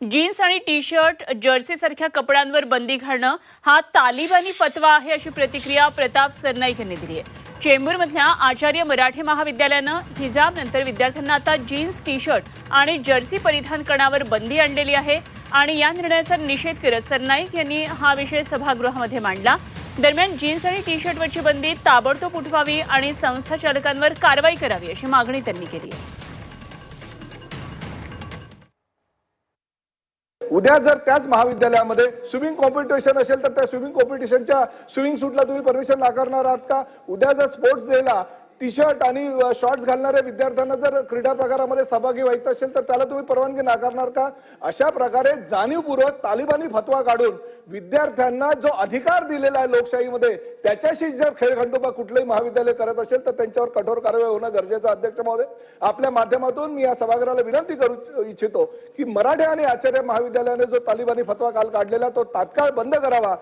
Jeans आणि T shirt जर्सीसारख्या कपड्यांवर बंदी घालणं हा तालिबानी फतवा आहे अशी प्रतिक्रिया प्रताप सरनाईक यांनी दिली आहे. चेंबूरमधल्या आचार्य मराठे महाविद्यालयानं हिजाब नंतर विद्यार्थ्यांना आता जीन्स टी शर्ट आणि जर्सी परिधान करण्यावर बंदी आणलेली आहे आणि या निर्णयाचा निषेध करत सरनाईक यांनी हा विषय सभागृहामध्ये मांडला. दरम्यान जीन्स आणि टी शर्टवरची बंदी ताबडतोब उठवावी आणि संस्था चालकांवर कारवाई करावी अशी मागणी त्यांनी केली आहे. उद्या जर त्याच महाविद्यालयामध्ये स्विमिंग कॉम्पिटिशन असेल तर त्या स्विमिंग कॉम्पिटिशनच्या स्विमिंग सूटला तुम्ही परमिशन नाकारणार आहात का? उद्या जर स्पोर्ट्स डेला टी शर्ट आणि शॉर्ट्स घालणाऱ्या विद्यार्थ्यांना जर क्रीडा प्रकारामध्ये सहभागी व्हायचं असेल तर त्याला तुम्ही परवानगी नाकारणार का? अशा प्रकारे जाणीवपूर्वक तालिबानी फतवा काढून विद्यार्थ्यांना जो अधिकार दिलेला आहे लोकशाहीमध्ये त्याच्याशी जर खेळखंडोबा कुठलंही महाविद्यालय करत असेल तर त्यांच्यावर कठोर कारवाई होणं गरजेचं अध्यक्ष महोदय आपल्या माध्यमातून मी या सभागृहाला विनंती करू इच्छितो की मराठे आणि आचार्य महाविद्यालयाने जो तालिबानी फतवा काल काढलेला तो तात्काळ बंद करावा.